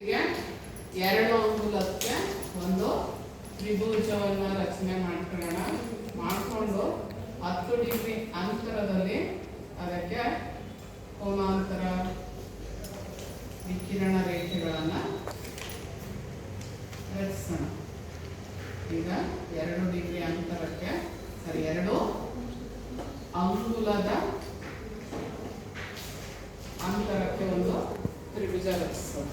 ಎರಡು ಅಂಗುಲಕ್ಕೆ ಒಂದು ತ್ರಿಭುಜವನ್ನ ರಚನೆ ಮಾಡ್ಕೊಳ್ಳೋಣ. ಮಾಡಿಕೊಂಡು ಹತ್ತು ಡಿಗ್ರಿ ಅಂತರದಲ್ಲಿ ಅದಕ್ಕೆ ಕೋಮಾಂತರ ವಿಕಿರಣ ರೇಖೆಗಳನ್ನು ರಚಿಸೋಣ. ಈಗ ಎರಡು ಡಿಗ್ರಿ ಅಂತರಕ್ಕೆ ಸರಿ, ಎರಡು ಅಂಗುಲದ ಅಂತರಕ್ಕೆ ಒಂದು ತ್ರಿಭುಜ ರಚಿಸೋಣ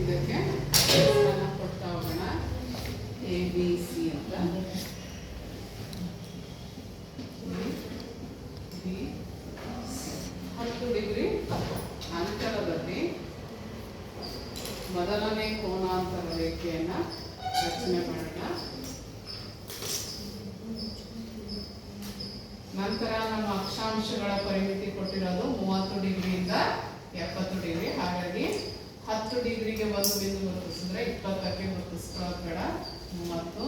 ಇದಕ್ಕೆ ಹೆಸರನ್ನ ಕೊಡ್ತಾ ಹೋಗೋಣ ಎ ಬಿ ಸಿ ಅಂತ ಬಿ ಹತ್ತು ಡಿಗ್ರಿ ಅಂತರದಲ್ಲಿ ಮೊದಲನೇ ಕೋನಾಂತರ ರೇಖೆಯನ್ನ ರಚನೆ ಮಾಡೋಣ ನಂತರ ನಮ್ಮ ಅಕ್ಷಾಂಶಗಳ ಪರಿಮಿತಿ ಕೊಟ್ಟಿರೋದು ಮೂವತ್ತು ಡಿಗ್ರಿಯಿಂದ ಎಪ್ಪತ್ತು ಡಿಗ್ರಿ ಹಾಗಾಗಿ ಹತ್ತು ಡಿಗ್ರಿಗೆ ಒಂದು ಬಿಂದು ಗುರುತಿಸಿದ್ರೆ ಇಪ್ಪತ್ತಕ್ಕೆ ಗುರುತಿಸ್ಕೊಳ್ಳೋದು ಬೇಡ ಮೂವತ್ತು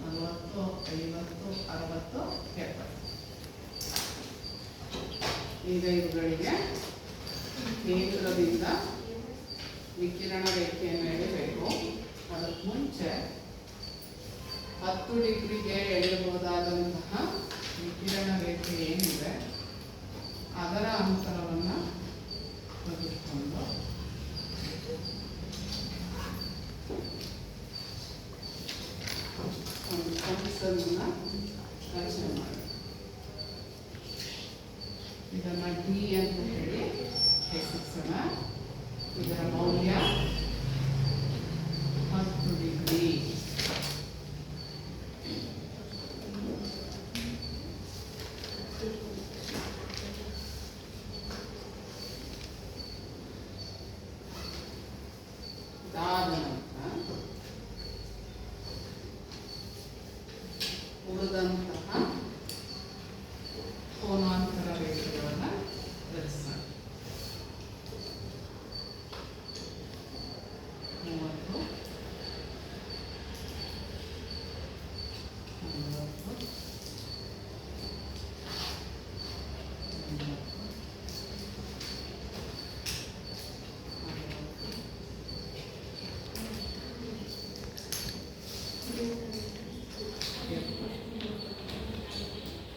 ನಲವತ್ತು ಐವತ್ತು ಅರವತ್ತು ಎಪ್ಪತ್ತು ಈಗ ಇವುಗಳಿಗೆ ಕೇಂದ್ರದಿಂದ ವಿಕಿರಣ ರೇಖೆಯನ್ನು ಎಳಿಬೇಕು ಅದಕ್ಕೆ ಮುಂಚೆ ಹತ್ತು ಡಿಗ್ರಿಗೆ ಎಳೆಯಬಹುದಾದಂತಹ ವಿಕಿರಣ ರೇಖೆ ಏನಿದೆ, ಅದರ ಅಂತರವನ್ನು ತೆಗೆದುಕೊಂಡು ಒಂದು ಕಂಸನ್ನ ರಚನೆ ಮಾಡಿ ಇದನ್ನ ಡಿ ಅಂತ ಹೇಳಿ ಹೆಸರಿಸೋಣ ಇದರ ಮೌಲ್ಯ ಹತ್ತು ಡಿಗ್ರಿ ಇದಾದ ನಂತರ ಉಳಿದಂತಹ ಕೋನಾಂತರ ರೇಖೆಗಳನ್ನು ರಚಿಸೋಣ ಮೂವತ್ತು ನಲವತ್ತು ಎಂಬತ್ತು ಅರವತ್ತು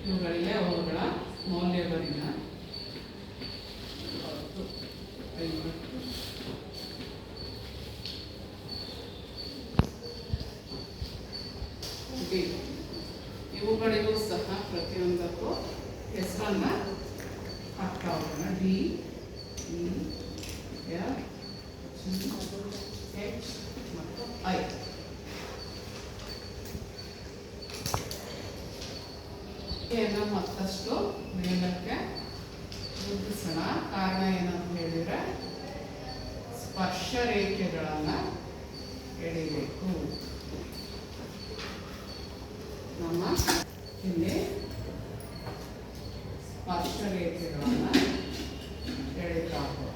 ಇವುಗಳಿಗೆ ಅವುಗಳ ಮೌಲ್ಯಗಳಿಲ್ಲ ಹತ್ತು ಐವತ್ತು ಡಿ ಇವುಗಳಿಗೂ ಸಹ ಪ್ರತಿಯೊಂದಕ್ಕೂ ಹೆಸರನ್ನ ಹಾಕ್ತಾ ಹೋಗೋಣ. ಡಿ ಎಚ್ ಮತ್ತು ಐ ಮತ್ತಷ್ಟು ಮೇಲಕ್ಕೆ ವೃದ್ಧಿಸೋಣ ಕಾರಣ ಏನಂತ ಹೇಳಿದ್ರೆ ಸ್ಪರ್ಶ ರೇಖೆಗಳನ್ನು ಎಳಿಬೇಕು ನಮ್ಮ ಇಲ್ಲಿ ಸ್ಪರ್ಶ ರೇಖೆಗಳನ್ನ ಎಳಿತಾ ಹೋಗೋಣ.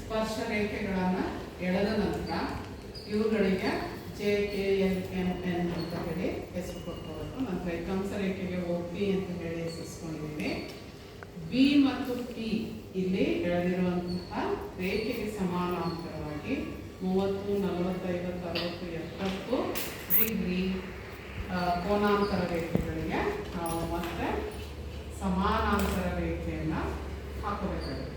ಸ್ಪರ್ಶ ರೇಖೆಗಳನ್ನು ಎಳೆದ ನಂತರ ಇವುಗಳಿಗೆ J K L M N ಅಂತ ಹೇಳಿ ಹೆಸರು ಕೊಟ್ಕೋಬೇಕು. ನಂತರ ಈ ಕಂಸ ರೇಖೆಗೆ ಓ ಪಿ ಅಂತ ಹೇಳಿ ಹೆಸರಿಸ್ಕೊಂಡಿದ್ದೀವಿ. ಬಿ ಮತ್ತು ಪಿ ಎಳೆದಿರುವಂತಹ ರೇಖೆಗೆ ಸಮಾನಾಂತರವಾಗಿ ಮೂವತ್ತು ನಲವತ್ತು ಐವತ್ತು ಅರವತ್ತು, ಎಪ್ಪತ್ತು ಡಿಗ್ರಿ ಕೋನಾಂತರ ರೇಖೆಗಳಿಗೆ ನಾವು ಮತ್ತೆ ಸಮಾನಾಂತರ ರೇಖೆಯನ್ನು ಹಾಕಬೇಕಾಗುತ್ತೆ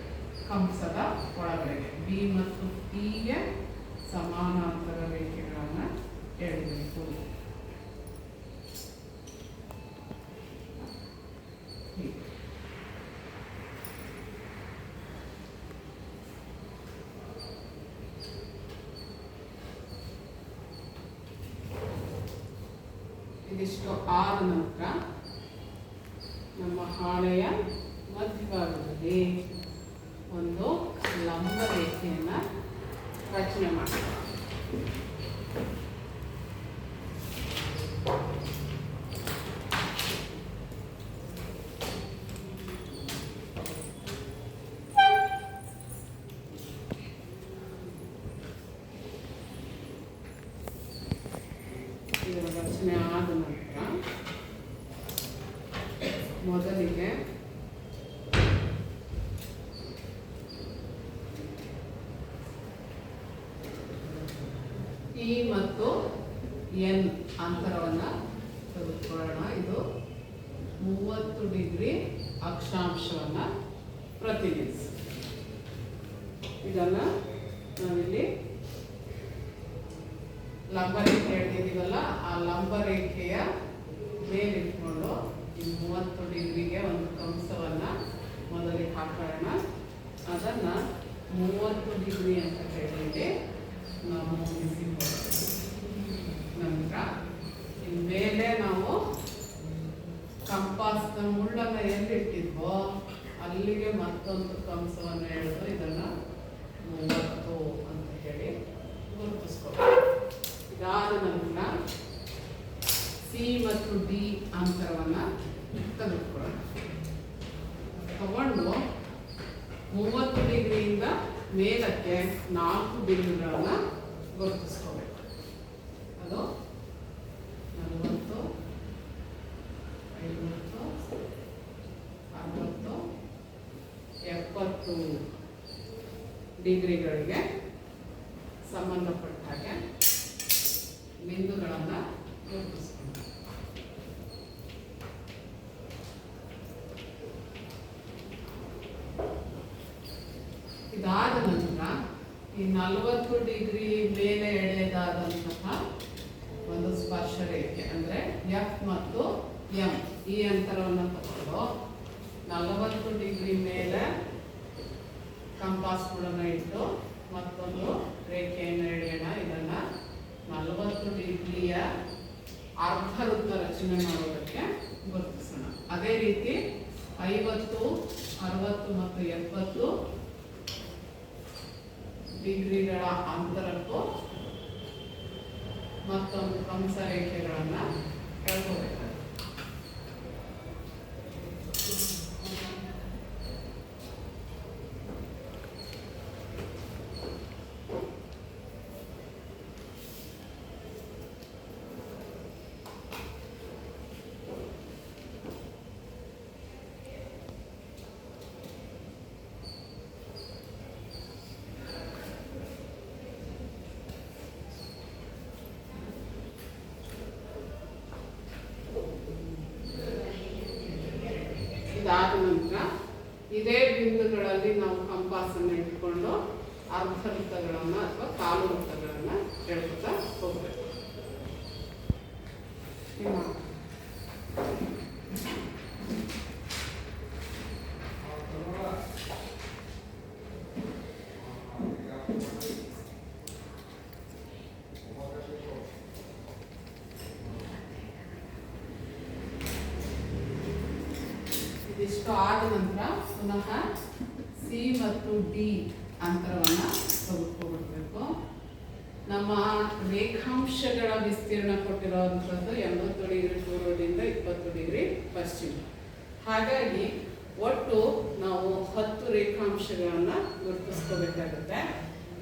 ಕಂಸದ ಒಳಗಡೆಗೆ ಬಿ ಮತ್ತು ಪಿಗೆ ಸಮಾನಾಂತರ ರೇಖೆಗಳನ್ನು ಎಳೆಯಬೇಕು. ಇದಿಷ್ಟು ಆದ ನಂತರ ನಮ್ಮ ಹಾಳೆಯ ಮಧ್ಯಭಾಗದಲ್ಲಿ ಒಂದು ಲಂಬ ರೇಖೆಯನ್ನು ರಚನೆ ಮಾಡ್ತೀವಿ. ಇದರ ರಚನೆ ಆದ ನಂತರ ಮೊದಲಿಗೆ ಮತ್ತು ಎನ್ ಅಂತರವನ್ನು ತೆಗೆದುಕೊಳ್ಳೋಣ. ಇದು ಮೂವತ್ತು ಡಿಗ್ರಿ ಅಕ್ಷಾಂಶವನ್ನು ಪ್ರತಿನಿಧಿಸಿ ಇದನ್ನು ನಾವಿಲ್ಲಿ ಲಂಬ ರೇಖೆ ಎಳೆದಿದ್ದೀವಲ್ಲ ಆ ಲಂಬ ರೇಖೆಯ ಮೇಲಿಟ್ಕೊಂಡು ಈ ಮೂವತ್ತು ಡಿಗ್ರಿಗೆ ಒಂದು ಕಂಸವನ್ನು ಮೊದಲಿಗೆ ಹಾಕೋಣ ಅದನ್ನು ಮೂವತ್ತು ಡಿಗ್ರಿ ಅಂತ ಹೇಳಿ ನಾವು ಮುಗಿಸಿಕೊಳ್ಳೋಣ ನಂತರ ಇನ್ ಮೇಲೆ ನಾವು ಕಂಪಾಸ್ನ ಮುಳ್ಳನ್ನು ಎಲ್ಲಿಟ್ಟಿದ್ವೋ ಅಲ್ಲಿಗೆ ಮತ್ತೊಂದು ಕಂಸವನ್ನು ಎಳೆದು ಇದನ್ನು ಮೂವತ್ತು ಅಂತ ಹೇಳಿ ಗುರುತಿಸ್ಕೊಬೇಕು ಇದಾದ ನಂತರ ಮತ್ತು ಡಿ ಅಂತರವನ್ನು ತೆಗೆದುಕೊಳ್ಳೋಣ. ತಗೊಂಡು ಮೂವತ್ತು ಡಿಗ್ರಿಯಿಂದ ಮೇಲಕ್ಕೆ ನಾಲ್ಕು ಡಿಗ್ರಿಗಳನ್ನು ಗುರುತಿಸ್ಕೋಬೇಕು. ಅದು ನಲವತ್ತು, ಐವತ್ತು, ಅರವತ್ತು, ಎಪ್ಪತ್ತು ಡಿಗ್ರಿಗಳಿಗೆ ಸಂಬಂಧಪಟ್ಟ ಹಾಗೆ ಬಿಂದುಗಳನ್ನು ಗುರುತಿಸ್ಕೊಂಡು ಇದಾದ ನಂತರ ಈ ನಲವತ್ತು ಡಿಗ್ರಿ ಮೇಲೆ ಎಳೆದಾದಂತಹ ಒಂದು ಸ್ಪರ್ಶ ರೇಖೆ ಅಂದರೆ ಎಫ್ ಮತ್ತು ಎಂ ಈ ಅಂತರವನ್ನು ತಗೊಂಡು ನಲವತ್ತು ಡಿಗ್ರಿ ಮೇಲೆ ಕಂಪಾಸ್ ಕೂಡ ಇಟ್ಟು ಮತ್ತೊಂದು ರೇಖೆಯನ್ನು ಎಳೆಯೋಣ. ಇದನ್ನು ನಲವತ್ತು ಡಿಗ್ರಿಯ ಅರ್ಧ ವೃತ್ತ ರಚನೆ ಮಾಡೋದಕ್ಕೆ ಗುರುತಿಸೋಣ. ಅದೇ ರೀತಿ ಐವತ್ತು, ಅರವತ್ತು ಮತ್ತು ಎಪ್ಪತ್ತು ಡಿಗ್ರಿಗಳ ಅಂತರಕ್ಕೂ ಮತ್ತೊಂದು ಕಂಸ ರೇಖೆಗಳನ್ನು ಎಳ್ಕೋಬೇಕಾಗುತ್ತೆ ಇದಾದ ನಂತರ ಇದೇ ಬಿಂದುಗಳಲ್ಲಿ ನಾವು ಕಂಪಾಸನ್ನು ಇಟ್ಕೊಂಡು ಅರ್ಧ ವೃತ್ತಗಳನ್ನು ಅಥವಾ ಕಾಲು ವೃತ್ತಗಳನ್ನು ಎಳ್ಕೊತಾ ಹೋಗ್ಬೇಕು. ಇದಿಷ್ಟು ಆದ ನಂತರ ಪುನಃ ಸಿ ಮತ್ತು ಡಿ ಅಂತರವನ್ನು ತೆಗೆದುಕೊಬಿಡ್ಬೇಕು ನಮ್ಮ ರೇಖಾಂಶಗಳ ವಿಸ್ತೀರ್ಣ ಕೊಟ್ಟಿರೋವಂಥದ್ದು ಎಂಬತ್ತು ಡಿಗ್ರಿ ಪೂರ್ವದಿಂದ ಇಪ್ಪತ್ತು ಡಿಗ್ರಿ ಪಶ್ಚಿಮ. ಹಾಗಾಗಿ ಒಟ್ಟು ನಾವು ಹತ್ತು ರೇಖಾಂಶಗಳನ್ನು ಗುರುತಿಸ್ಕೋಬೇಕಾಗುತ್ತೆ.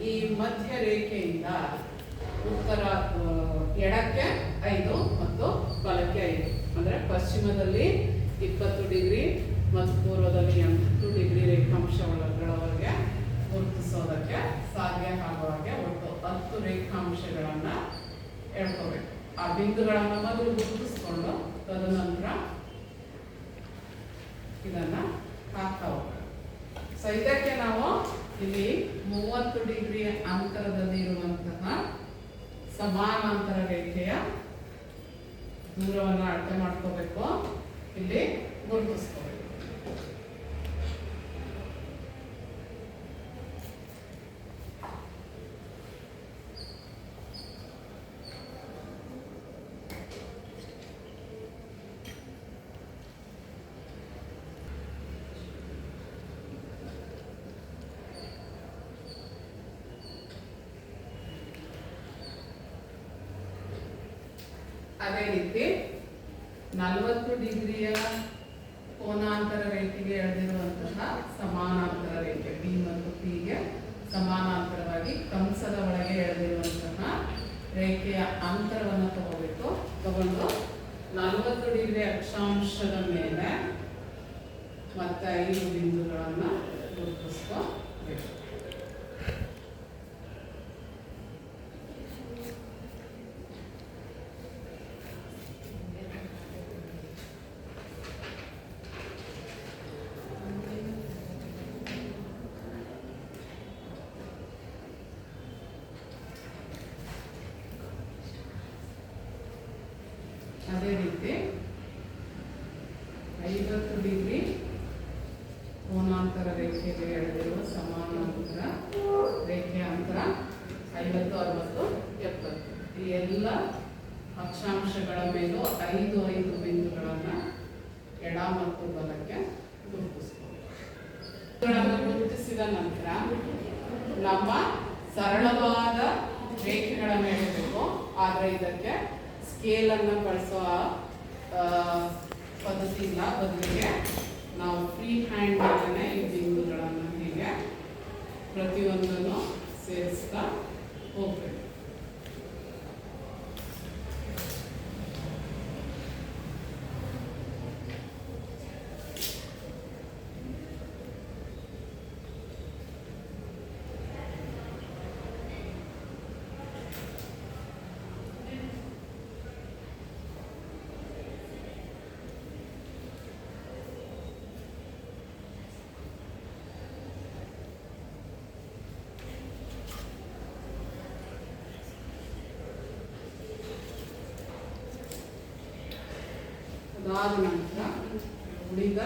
ಈ ಮಧ್ಯ ರೇಖೆಯಿಂದ ಉತ್ತರ ಎಡಕ್ಕೆ ಐದು ಮತ್ತು ಬಲಕ್ಕೆ ಐದು. ಅಂದರೆ ಪಶ್ಚಿಮದಲ್ಲಿ ಇಪ್ಪತ್ತು ಡಿಗ್ರಿ ಮತ್ತು ಪೂರ್ವದಲ್ಲಿ ಎಂಟು ಡಿಗ್ರಿ ರೇಖಾಂಶಗಳವರೆಗೆ ಗುರುತಿಸೋದಕ್ಕೆ ಸಾಧ್ಯ ಆಗುವಾಗೆ ಒಟ್ಟು ಹತ್ತು ರೇಖಾಂಶಗಳನ್ನ ಹೇಳ್ಕೋಬೇಕು. ಆ ಬಿಂದುಗಳನ್ನ ಮೊದಲು ಗುರುತಿಸ್ಕೊಂಡು ತದನಂತರ ಇದನ್ನ ಹಾಕ್ತಾ ಹೋಗ್ಬೇಕು. ಸೊ ಇದಕ್ಕೆ ನಾವು ಇಲ್ಲಿ ಮೂವತ್ತು ಡಿಗ್ರಿ ಅಂತರದಲ್ಲಿ ಇರುವಂತಹ ಸಮಾನಾಂತರ ರೇಖೆಯ ದೂರವನ್ನು ಅಳತೆ ಮಾಡ್ಕೋಬೇಕು. ಇಲ್ಲಿ ಗುರುತಿಸ್ಕೋಬೇಕು ಅದೇ ರೀತಿ ನಲವತ್ತು ಡಿಗ್ರಿಯ ಕೋನಾಂತರ ರೇಖೆಗೆ ಎಳೆದಿರುವಂತಹ ಸಮಾನಾಂತರ ರೇಖೆ ಬಿ ಮತ್ತು ಪಿಗೆ ಸಮಾನಾಂತರವಾಗಿ ಕಂಸದ ಒಳಗೆ ಎಳೆದಿರುವಂತಹ ರೇಖೆಯ ಅಂತರವನ್ನು ತಗೋಬೇಕು. ತಗೊಂಡು ನಲವತ್ತು ಡಿಗ್ರಿ ಅಕ್ಷಾಂಶದ ಮೇಲೆ ಮತ್ತೆ ಐದು ಬಿಂದುಗಳನ್ನು ಗುರುತಿಸ್ಕೋಬೇಕು ಅದೇ ರೀತಿ ಐವತ್ತು ಡಿಗ್ರಿ ಕೋನಾಂತರ ರೇಖೆಗೆ ಎಳೆದಿರುವ ಸಮಾನಾಂತರ ರೇಖೆಯ ಅಂತರ ಐವತ್ತು ಅರವತ್ತು ಎಪ್ಪತ್ತು ಈ ಎಲ್ಲ ಅಕ್ಷಾಂಶಗಳ ಮೇಲೂ ಐದು ಐದು ಬಿಂದುಗಳನ್ನು ಎಡ ಮತ್ತು ಬಲಕ್ಕೆ ಗುರುತಿಸಬಹುದು ಗುರುತಿಸಿದ ನಂತರ ನಮ್ಮ ಸರಳವಾದ ರೇಖೆಗಳನ್ನು ಎಳೆಯಬೇಕು ಆದರೆ ಇದಕ್ಕೆ ಸ್ಕೇಲನ್ನು ಬಳಸುವ ಪದ್ಧತಿ ಇಲ್ಲ ಬದಲಿಗೆ ನಾವು ಫ್ರೀ ಹ್ಯಾಂಡ್ ಮೇಲೇ ಈ ಬಿಂದುಗಳನ್ನು ಹೀಗೆ ಪ್ರತಿಯೊಂದನ್ನು ಸೇರಿಸ್ತಾ ಹೋಗ್ಬೇಕು. ಅದಾದ ನಂತರ ಉಳಿದ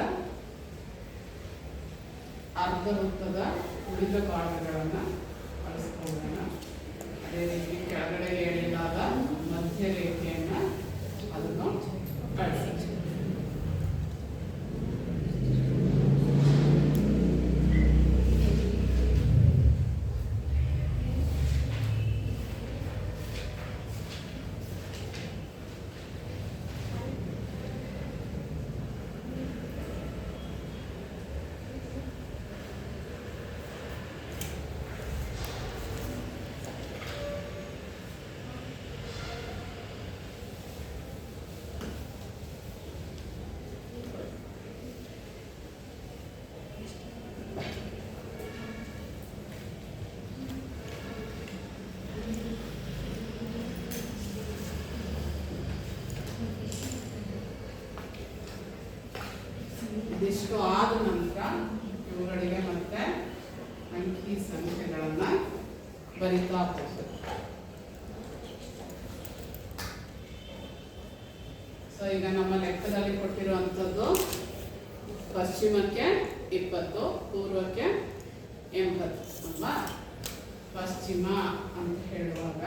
ಅರ್ಧ ವೃತ್ತದ ಉಳಿದ ಭಾಗಗಳನ್ನು ಬಳಸ್ಕೊಳ್ಳೋಣ ಅದೇ ರೀತಿ ಕೆಳಗಡೆ ಎಳೆಯಲಾದ ಮಧ್ಯ ರೇಖೆಯನ್ನು ಅದನ್ನು ಬಳಸಿ ಇದಿಷ್ಟು ಆದ ನಂತರ ಇವುಗಳಿಗೆ ಮತ್ತೆ ಅಂಕಿ ಸಂಖ್ಯೆಗಳನ್ನ ಬರಿತಾ ಹೋಗ್ಬೇಕು ಸೊ ಈಗ ನಮ್ಮ ಲೆಕ್ಕದಲ್ಲಿ ಕೊಟ್ಟಿರುವಂಥದ್ದು ಪಶ್ಚಿಮಕ್ಕೆ ಇಪ್ಪತ್ತು, ಪೂರ್ವಕ್ಕೆ ಎಂಬತ್ತು ಅಲ್ವಾ ಪಶ್ಚಿಮ ಅಂತ ಹೇಳುವಾಗ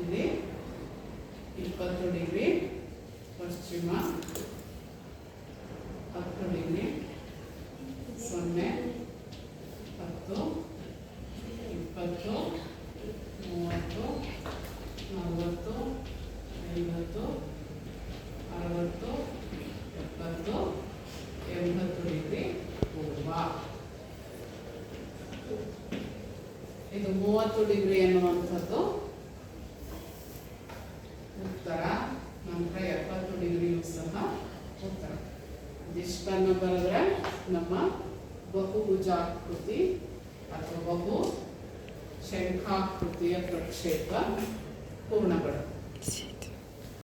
ಇಲ್ಲಿ ಇಪ್ಪತ್ತು ಡಿಗ್ರಿ, ಪಶ್ಚಿಮ ಹತ್ತು ಡಿಗ್ರಿ, ಸೊನ್ನೆ ಹತ್ತು ಇಪ್ಪತ್ತು ಮೂವತ್ತು ನಲವತ್ತು ಐವತ್ತು ಅರವತ್ತು ಎಪ್ಪತ್ತು ಎಂಬತ್ತು ಡಿಗ್ರಿ ಪೂರ್ವ ಮೂವತ್ತು ಡಿಗ್ರಿ ಎನ್ನುವಂಥದ್ದು. ಉತ್ತರ, ನಂತರ ಎಪ್ಪತ್ತು ಡಿಗ್ರಿಯೂ ಸಹ ಉತ್ತರ. ಇದಿಷ್ಟನ್ನು ಬರೆದ್ರೆ ನಮ್ಮ ಬಹುಭುಜಾಕೃತಿ ಅಥವಾ ಬಹು ಶಂಖಾಕೃತಿಯ ಪ್ರಕ್ಷೇಪ ಪೂರ್ಣಗೊಳ್ಳುತ್ತೆ.